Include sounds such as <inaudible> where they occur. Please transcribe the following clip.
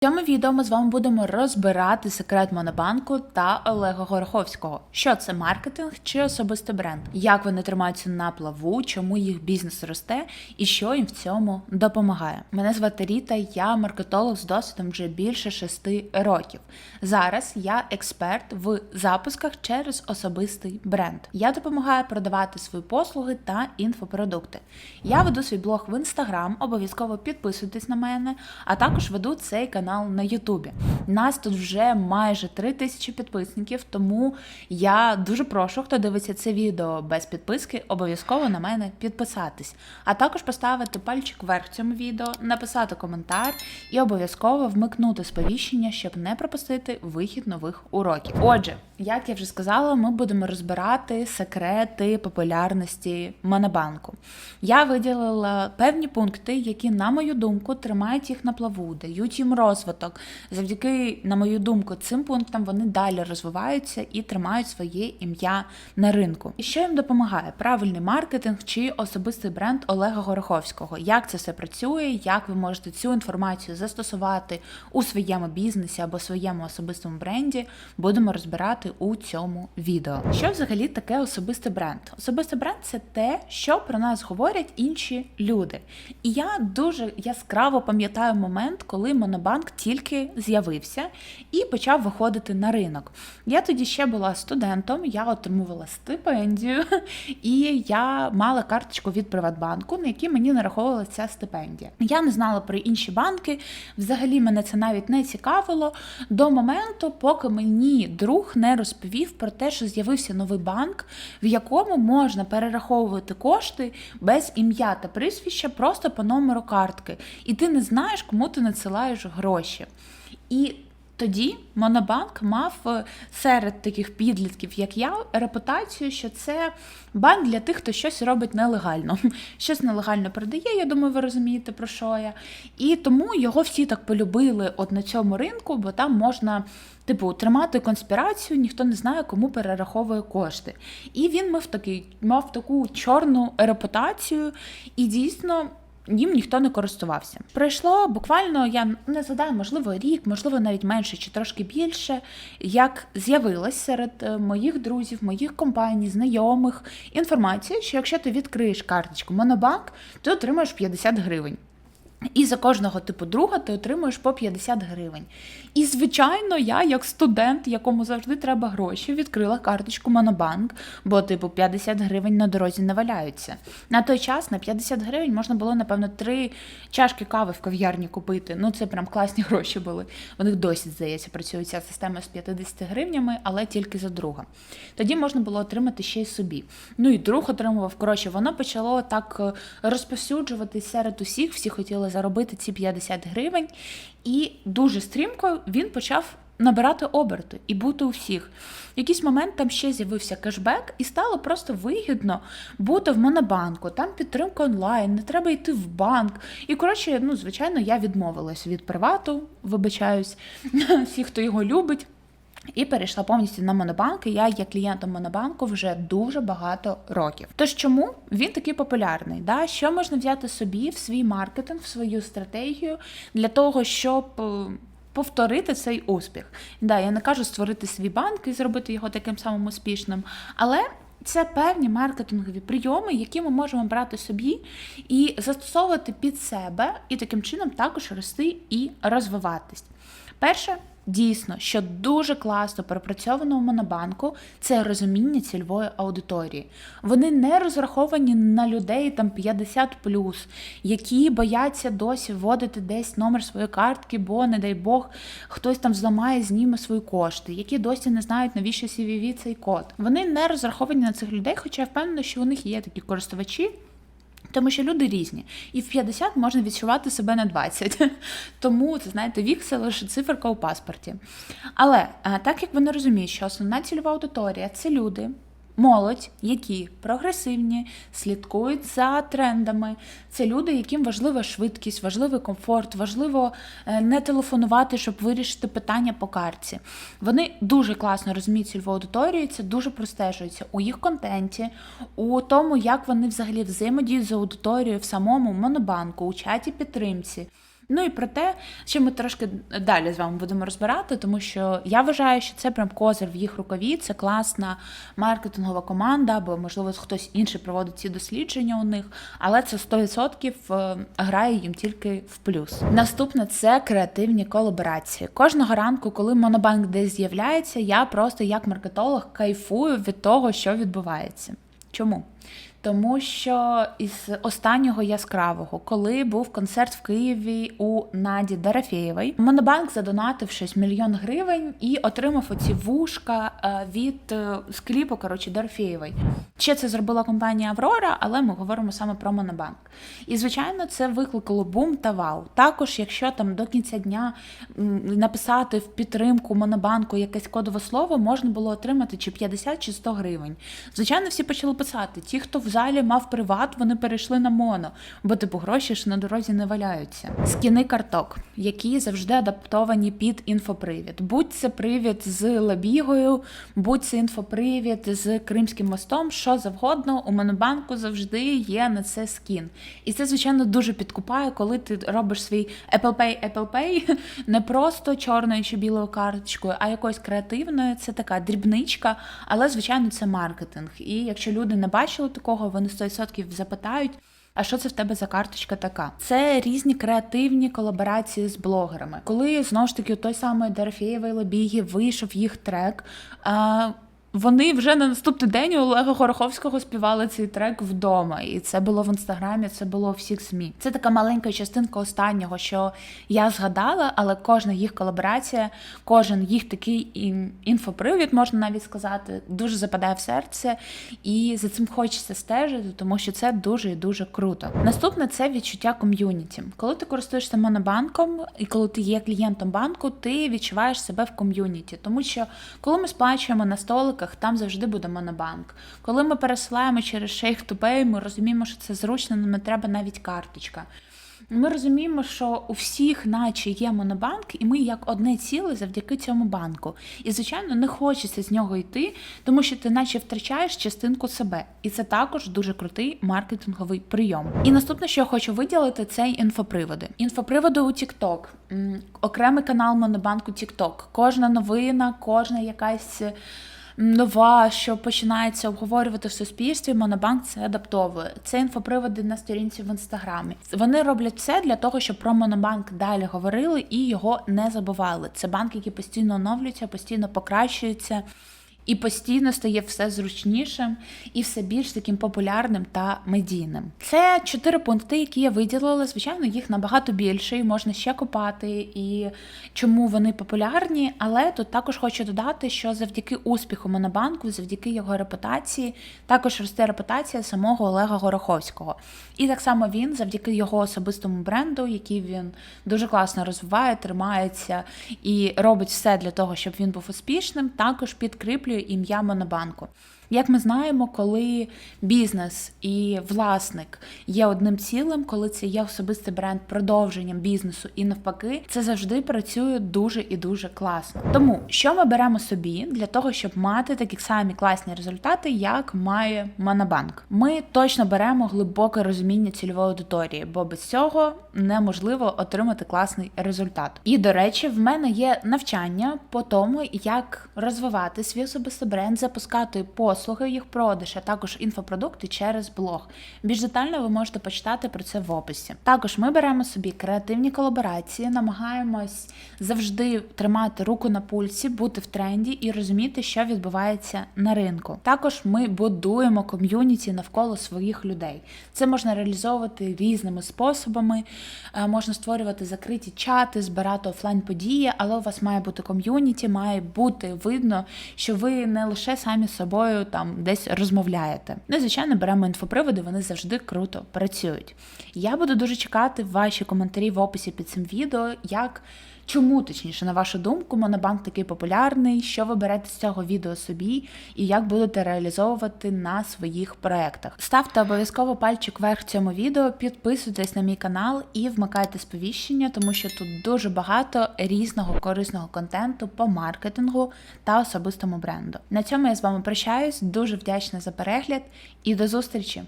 В цьому відео ми з вами будемо розбирати секрет Монобанку та Олега Гороховського. Що це маркетинг чи особистий бренд? Як вони тримаються на плаву, чому їх бізнес росте і що їм в цьому допомагає? Мене звати Ріта, я маркетолог з досвідом вже більше шести років. Зараз я експерт в запусках через особистий бренд. Я допомагаю продавати свої послуги та інфопродукти. Я веду свій блог в інстаграм, обов'язково підписуйтесь на мене, а також веду цей канал на Ютубі. Нас тут вже майже 3 тисячі підписників, тому я дуже прошу, хто дивиться це відео без підписки, обов'язково на мене підписатись. А також поставити пальчик вверх цьому відео, написати коментар і обов'язково вмикнути сповіщення, щоб не пропустити вихід нових уроків. Отже, як я вже сказала, ми будемо розбирати секрети популярності Монобанку. Я виділила певні пункти, які, на мою думку, тримають їх на плаву, дають їм розвиток. Завдяки, на мою думку, цим пунктам вони далі розвиваються і тримають своє ім'я на ринку. І що їм допомагає? Правильний маркетинг чи особистий бренд Олега Гороховського? Як це все працює? Як ви можете цю інформацію застосувати у своєму бізнесі або своєму особистому бренді? Будемо розбирати у цьому відео. Що взагалі таке особистий бренд? Особистий бренд це те, що про нас говорять інші люди. І я дуже яскраво пам'ятаю момент, коли Монобанк тільки з'явився і почав виходити на ринок. Я тоді ще була студентом, я отримувала стипендію, <laughs> і я мала карточку від Приватбанку, на якій мені нараховувалася ця стипендія. Я не знала про інші банки. Взагалі мене це навіть не цікавило до моменту, поки мені друг не розповів про те, що з'явився новий банк, в якому можна перераховувати кошти без ім'я та прізвища просто по номеру картки. І ти не знаєш, кому ти надсилаєш гроші. І тоді Монобанк мав е, серед таких підлітків, як я, репутацію, що це банк для тих, хто щось робить нелегально. <laughs> Щось нелегально продає, я думаю, ви розумієте, про що я. І тому його всі так полюбили от на цьому ринку, бо там можна. Типу, тримати конспірацію, ніхто не знає, кому перераховує кошти. І він мав такий, мав таку чорну репутацію, і дійсно їм ніхто не користувався. Пройшло буквально, я не згадаю, можливо, рік, можливо, навіть менше чи трошки більше, як з'явилась серед е, моїх друзів, моїх компаній, знайомих інформація, що якщо ти відкриєш карточку Монобанк, ти отримаєш 50 гривень. І за кожного типу друга ти отримуєш по 50 гривень. І, звичайно, я, як студент, якому завжди треба гроші, відкрила карточку Монобанк, бо, типу, 50 гривень на дорозі не валяються. На той час на 50 гривень можна було, напевно, три чашки кави в кав'ярні купити. Ну, це прям класні <laughs> гроші були. У них досі, здається, працює ця система з 50 гривнями, але тільки за друга. Тоді можна було отримати ще й собі. Ну і друг отримував. Коротше, воно почало так е, розповсюджуватись серед усіх, всі хотіли заробити ці 50 гривень, і дуже стрімко він почав набирати оберти і бути у всіх. В якийсь момент там ще з'явився кешбек, і стало просто вигідно бути в монобанку, там підтримка онлайн, не треба йти в банк. І коротше, ну звичайно, я відмовилась від привату, вибачаюсь, <laughs> всі, хто його любить. І перейшла повністю на монобанк. і Я є клієнтом монобанку вже дуже багато років. Тож чому він такий популярний? Да? Що можна взяти собі в свій маркетинг, в свою стратегію для того, щоб е, повторити цей успіх? Да, я не кажу створити свій банк і зробити його таким самим успішним, але це певні маркетингові прийоми, які ми можемо брати собі і застосовувати під себе, і таким чином також рости і розвиватись. Перше, Дійсно, що дуже класно пропрацьовано у монобанку, це розуміння цільової аудиторії. Вони не розраховані на людей там 50 які бояться досі вводити десь номер своєї картки, бо, не дай Бог, хтось там зламає, зніме свої кошти, які досі не знають, навіщо CVV цей код. Вони не розраховані на цих людей, хоча я впевнена, що у них є такі користувачі. Тому що люди різні, і в 50 можна відчувати себе на 20. <laughs> Тому це знаєте, вік це лише циферка у паспорті. Але так як вони розуміють, що основна цільова аудиторія це люди, молодь, які прогресивні, слідкують за трендами. Це люди, яким важлива швидкість, важливий комфорт, важливо е, не телефонувати, щоб вирішити питання по карті. Вони дуже класно розуміють цільову аудиторію, це дуже простежується у їх контенті, у тому, як вони взагалі взаємодіють з аудиторією в самому монобанку, у чаті підтримці. Ну і про те, що ми трошки далі з вами будемо розбирати, тому що я вважаю, що це прям козир в їх рукаві, це класна маркетингова команда, або можливо хтось інший проводить ці дослідження у них, але це 100% е, грає їм тільки в плюс. Наступне це креативні колаборації. Кожного ранку, коли монобанк десь з'являється, я просто як маркетолог кайфую від того, що відбувається. Чому? Тому що із останнього яскравого, коли був концерт в Києві у Наді Дарафєєвої, Монобанк задонатив щось мільйон гривень і отримав оці вушка е, від е, з кліпу, коротше, Дарафєєвої. Ще це зробила компанія Аврора, але ми говоримо саме про Монобанк. І звичайно, це викликало бум та вау. Також, якщо там до кінця дня написати в підтримку Монобанку якесь кодове слово, можна було отримати чи 50, чи 100 гривень. Звичайно, всі почали писати. Ті, хто в залі мав приват, вони перейшли на моно, бо типу гроші ж на дорозі не валяються. Скіни карток, які завжди адаптовані під інфопривід. Будь це привід з Лабігою, будь це інфопривід з Кримським мостом, що завгодно, у Монобанку завжди є на це скін. І це, звичайно, дуже підкупає, коли ти робиш свій Apple Pay, Apple Pay <laughs> не просто чорною чи білою карточкою, а якоюсь креативною. Це така дрібничка, але звичайно це маркетинг. І якщо люди не бачили такого, вони 100% запитають. А що це в тебе за карточка така? Це різні креативні колаборації з блогерами. Коли знову ж таки той самої Дорофєєвої Лобіги вийшов їх трек. Вони вже на наступний день у Олега Гороховського співали цей трек вдома, і це було в інстаграмі, це було у всіх ЗМІ. Це така маленька частинка останнього, що я згадала, але кожна їх колаборація, кожен їх такий ін- інфопривід, можна навіть сказати, дуже западає в серце, і за цим хочеться стежити, тому що це дуже і дуже круто. Наступне це відчуття ком'юніті. Коли ти користуєшся монобанком, і коли ти є клієнтом банку, ти відчуваєш себе в ком'юніті, тому що коли ми сплачуємо на столиках, там завжди буде монобанк. Коли ми пересилаємо через Shake to Pay, ми розуміємо, що це зручно, нам не треба навіть карточка. Ми розуміємо, що у всіх, наче є монобанк, і ми як одне ціле завдяки цьому банку. І, звичайно, не хочеться з нього йти, тому що ти наче втрачаєш частинку себе. І це також дуже крутий маркетинговий прийом. І наступне, що я хочу виділити, це інфоприводи. Інфоприводи у TikTok. Окремий канал Монобанку TikTok. Кожна новина, кожна якась нова, що починається обговорювати в суспільстві, Монобанк це адаптовує. Це інфоприводи на сторінці в інстаграмі. Вони роблять все для того, щоб про Монобанк далі говорили і його не забували. Це банк, який постійно оновлюється, постійно покращується. І постійно стає все зручнішим і все більш таким популярним та медійним. Це чотири пункти, які я виділила. Звичайно, їх набагато більше, і можна ще копати, і чому вони популярні. Але тут також хочу додати, що завдяки успіху Монобанку, завдяки його репутації, також росте репутація самого Олега Гороховського. І так само він, завдяки його особистому бренду, який він дуже класно розвиває, тримається і робить все для того, щоб він був успішним, також підкріплює ім'я Монобанку. Як ми знаємо, коли бізнес і власник є одним цілим, коли це є особистий бренд продовженням бізнесу і навпаки, це завжди працює дуже і дуже класно. Тому що ми беремо собі для того, щоб мати такі самі класні результати, як має Монобанк. Ми точно беремо глибоке розуміння цільової аудиторії, бо без цього неможливо отримати класний результат. І до речі, в мене є навчання по тому, як розвивати свій особистий бренд, запускати послуги, їх продаж, а також інфопродукти через блог. Більш детально ви можете почитати про це в описі. Також ми беремо собі креативні колаборації, намагаємось завжди тримати руку на пульсі, бути в тренді і розуміти, що відбувається на ринку. Також ми будуємо ком'юніті навколо своїх людей. Це можна реалізовувати різними способами. Е, Можна створювати закриті чати, збирати офлайн події, але у вас має бути ком'юніті, має бути видно, що ви не лише самі собою там десь розмовляєте. Ну і звичайно, беремо інфоприводи, вони завжди круто працюють. Я буду дуже чекати ваші коментарі в описі під цим відео, як. Чому точніше, на вашу думку, монобанк такий популярний? Що ви берете з цього відео собі, і як будете реалізовувати на своїх проектах? Ставте обов'язково пальчик вверх цьому відео, підписуйтесь на мій канал і вмикайте сповіщення, тому що тут дуже багато різного корисного контенту по маркетингу та особистому бренду. На цьому я з вами прощаюсь. Дуже вдячна за перегляд і до зустрічі!